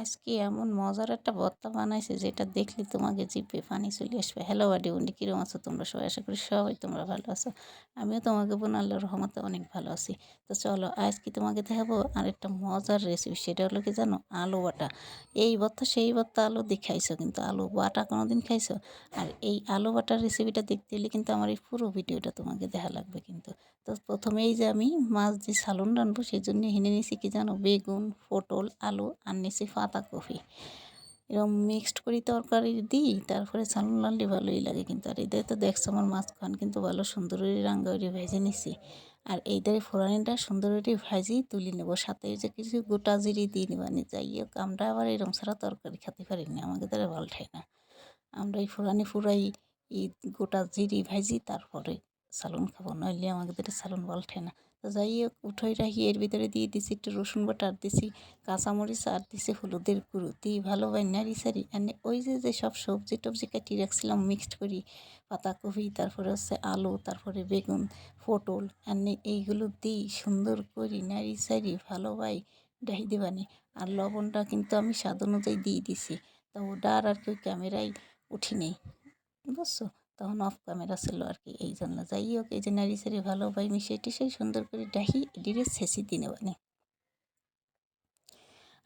আজকে এমন মজার একটা ভর্তা বানাইছে যেটা দেখলে তোমাকে জিভে পানি চলে আসবে। হ্যালো বাডি বন্ডি কীরকম আছো তোমরা সবাই? আশা করি সবাই তোমরা ভালো আছো। আমিও তোমাকে বোন আল্লাহর রহমতে অনেক ভালো আছি। তো চলো, আজকে তোমাকে দেখাবো আর একটা মজার রেসিপি সেটা হলো কি জানো? আলু বাটা। এই ভর্তা সেই ভর্তা আলু দিয়ে খাইছো, কিন্তু আলু বাটা কোনো দিন খাইছো? আর এই আলু বাটার রেসিপিটা দেখতে হলে কিন্তু আমার এই পুরো ভিডিওটা তোমাকে দেখা লাগবে কিন্তু। তো প্রথমেই যে আমি মাছ দিয়ে সালুন রানবো, সেই জন্য হেনে নিয়েছি কি জানো? বেগুন, পটল, আলু, আর নিয়েছি পাতাকপি এরকম মিক্সড করি তরকারি দিই, তারপরে সালুন রানলে ভালোই লাগে কিন্তু। আর এদের তো দেখছ আমার মাছ খান কিন্তু ভালো সুন্দর রাঙ্গাউরি ভেজে নিছি। আর এইটার ফোড়ানিটা সুন্দর ভাজি তুলে নেব। সাথে যে কিছু গোটা জিরি দিয়ে নেবানি যাই হোক, আমরা আবার এরকম ছাড়া তরকারি খেতে পারিনি। আমাকে তারা ভালো ঠাই না। আমরা এই ফোড়ানি ফুরাই এই গোটা জিরি ভাজি, তারপরে সালুন খাব। নইলে আমাদের সালুন বলঠে না। তো যাই হোক উঠোই রাখি এর ভিতরে দিয়ে দিছি একটু রসুন বাটা আর দিছি কাঁচামরিচ আর দিছি হলুদের গুঁড়ো। দিয়ে ভালো নাড়ি সারি, এনে ওই যে যে সব সবজি টবজি কাটি রাখছিলাম মিক্সড করি। পাতাকপি তারপরে হচ্ছে আলু, তারপরে বেগুন, পটল, এনে এইগুলো দিই সুন্দর করি, নাড়ি সারি, ভালো ভাই ডাহি দিবানি। আর লবণটা কিন্তু আমি স্বাদ অনুযায়ী দিয়ে দিছি। তো ওটা আর কেউ ক্যামেরায় উঠি নেই বুঝছ? তখন অফ ক্যামেরা ছিল আর কি এই জন্য। যাই হোক, এই যে নারী সারি ভালো ভাই মিশিয়ে টিশিয়ে সুন্দর করে ডাহি এটিরে শেষি দিনে বানি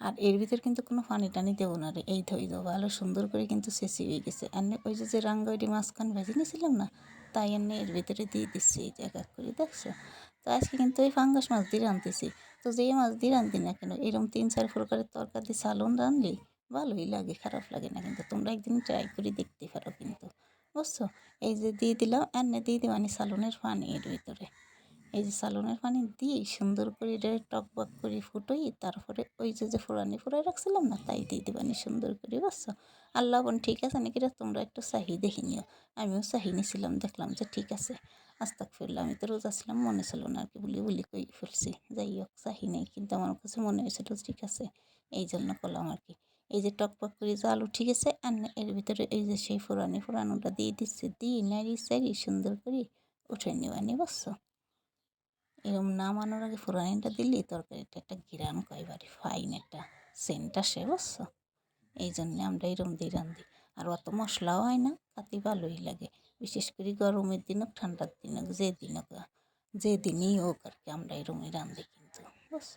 আর এর ভিতর কিন্তু কোনো পানি টানি দেবো না রে, এই ধই ভালো সুন্দর করে কিন্তু শেষি হয়ে গেছে। এনে ওই যে যে রাঙ্গাইটি মাঝখান ভেজে নিয়েছিলাম না, তাই এনে এর ভিতরে দিয়ে দিচ্ছি, এই জায়গা করে, দেখছ? তো আজকে কিন্তু ওই ফাঙ্গাস মাছ দিয়ে রাঁধতেছি। তো যেই মাছ দিয়ে রাঁধি না কেন এরকম তিন চার প্রকারের তরকারি সালন রাঁধলি ভালোই লাগে, খারাপ লাগে না কিন্তু, তোমরা একদিন ট্রাই করে দেখতে পারো কিন্তু। বুঝছ? এই যে দিয়ে দিলাম, এনে দিয়ে দিবানি সালনের পানি এর ভিতরে। এই যে সালনের পানি দিয়ে সুন্দর করে এটা টকবক করে ফুটোই, তারপরে ওই যে যে ফোড়ানি ফোড়াই রাখছিলাম না, তাই দিয়ে দিবানি সুন্দর করে, বুঝছ? আর লবণ ঠিক আছে নাকি তোমরা একটু চাহি দেখে নিও। আমিও চাহি নিছিলাম, দেখলাম যে ঠিক আছে। আস্তাক ফিরলাম আমি তো রোজা ছিলাম, মনে ছিল না আর কি বলি বলি কই ফেলছি। যাই হোক, চাহি নেই, কিন্তু আমার কাছে মনে হয়েছিল ঠিক আছে, এই জন্য করলাম আর কি এই যে টকপক করে আলু ঠিক আছে, আর এর ভিতরে এই যে সেই ফোড়ানি ফোড়ানোটা দিয়ে দিচ্ছে, দিয়ে নাড়ি সারি সুন্দর করে উঠে নেওয়ানি বুঝছ এরকম নামানোর আগে ফোড়ানিটা দিলে, তরকারিটা একটা গিরান কয়বারে ফাইন একটা সেন্টটা সে বুঝছ এই জন্যে আমরা এরম দিয়ে রান্ধি। আর অত মশলাও হয় না খাতে ভালোই লাগে। বিশেষ করে গরমের দিন হোক ঠান্ডার দিন হোক যে দিন হোক যে দিনই হোক আর কি আমরা এরমই রান্ধি কিন্তু বুঝছ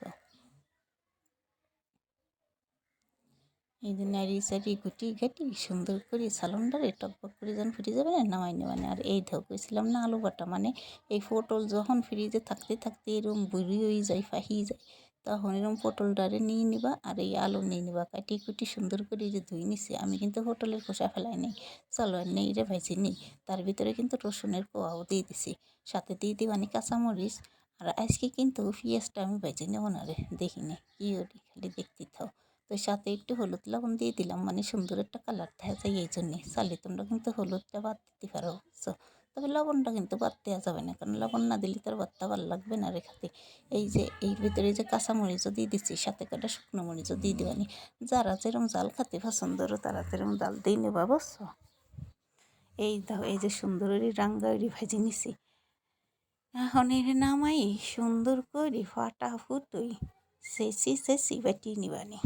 এই যে নাড়ি চাড়ি গুটি ঘাটি সুন্দর করে সালনটারে টকবক করে যখন ফুটে যাবে না, নামাই নেবানে। আর এই ধো কইছিলাম না আলু বাটা মানে এই পটল যখন ফ্রিজে থাকতে থাকতে এরকম বুড়ি হয়ে যায় ফাহিয়ে যায়, তখন এরকম পটলটারে নিয়ে নিবা আর এই আলু নিয়ে নিবা, কাটি কুটি সুন্দর করে যে ধুই নিছি, আমি কিন্তু পটলের খোসা ফেলাই নেই। চলো আর নেই রে ভাইছি নেই, তার ভিতরে কিন্তু রসুনের কোয়াও দিয়ে দিছি, সাথে দিয়ে দিবানি কাঁচামরিচ। আর আজকে কিন্তু পেঁয়াজটা আমি বেঁচে নেব না রে, দেখিনি, কী ওটি খালি দেখতে থাও। তো সাথে একটু হলুদ লবণ দিয়ে দিলাম। মানে সুন্দর একটা কালার দেখা যায় এই জন্যে চালে তোমরা কিন্তু হলুদটা বাদ দিতে পারো। সো তবে লবণটা কিন্তু বাদ দেওয়া যাবে না। কারণ লবণ না দিলে তার বাদটা ভালো লাগবে না রেখাতে এই যে এই ভিতরে যে কাঁচামরিচও দিয়ে দিচ্ছি, সাথে কাটা শুকনো মরিচও দিয়ে দেবানি। যারা যেরকম জাল খেতে পছন্দ তারা যেরকম জাল দিয়ে নেবা, বুঝছ? এই দাও, এই যে সুন্দরী রাঙ্গাউরি ভাজি নিছি। এখন এর নামাই সুন্দর করে ফাটা ফুটুই সেসি সেসি বাটিয়ে নিবানি।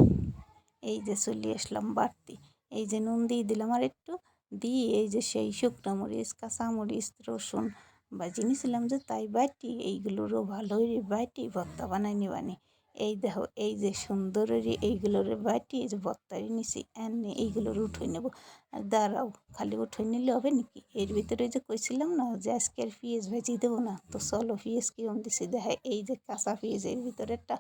এই যে চলে আসলাম বাড়তি। এই যে নুন দিয়ে দিলাম আর একটু। দিয়ে এই যে সেই শুকনো মরিচ কাঁচামরিচ রসুন বাজি নিয়েছিলাম যে তাই বাটি, এইগুলোরও ভালোই বাটি, ভর্তা বানাই নিবানি এই দেখো, এই যে সুন্দরেরই এইগুলোর বাটি, এই যে ভর্তারি নিছি, এনে এইগুলোর উঠে নেব। আর দাঁড়াও, খালি উঠে নিলে হবে নাকি? এর ভিতরে যে কইছিলাম না যে আজকে আর পেঁয়াজ ভেজি দেবো না, তো চলো পেঁয়াজ কিরম দিছি? দেখা এই যে কাঁচা পেঁয়াজ এর ভিতরে একটা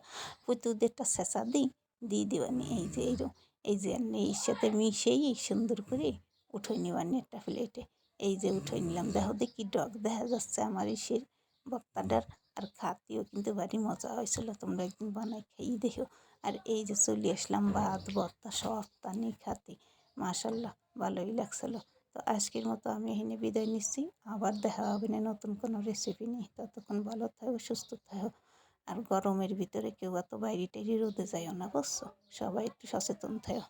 পুতুদের একটা শেষা দিই। দিয়ে দেবানি। এই যে এইরকম এই যে, এই সাথে মিশেই সুন্দর করে উঠে নিবানি একটা প্লেটে এই যে, উঠে নিলাম। দেখো, দেখি ডগ দেখা যাচ্ছে আমার এই ইসের বক্তাটার। আর খাতিও কিন্তু ভারী মজা হয়েছিল। তোমরা একদিন বানাই খাইয়ে দেখো। আর এই যে, চলে আসলাম ভাত বত্তা সব তানি খাতে। মাশাল্লাহ ভালোই লাগছিল। তো আজকের মতো আমি এখানে বিদায় নিচ্ছি। আবার দেখা হবে না নতুন কোনো রেসিপি নেই ততক্ষণ ভালো থাকো, সুস্থ থাকো। আর গরমের ভিতরে কেউ এত বাইরে টাইরে রোদে যাইও না, বুঝছ? সবাই একটু সচেতন থাকো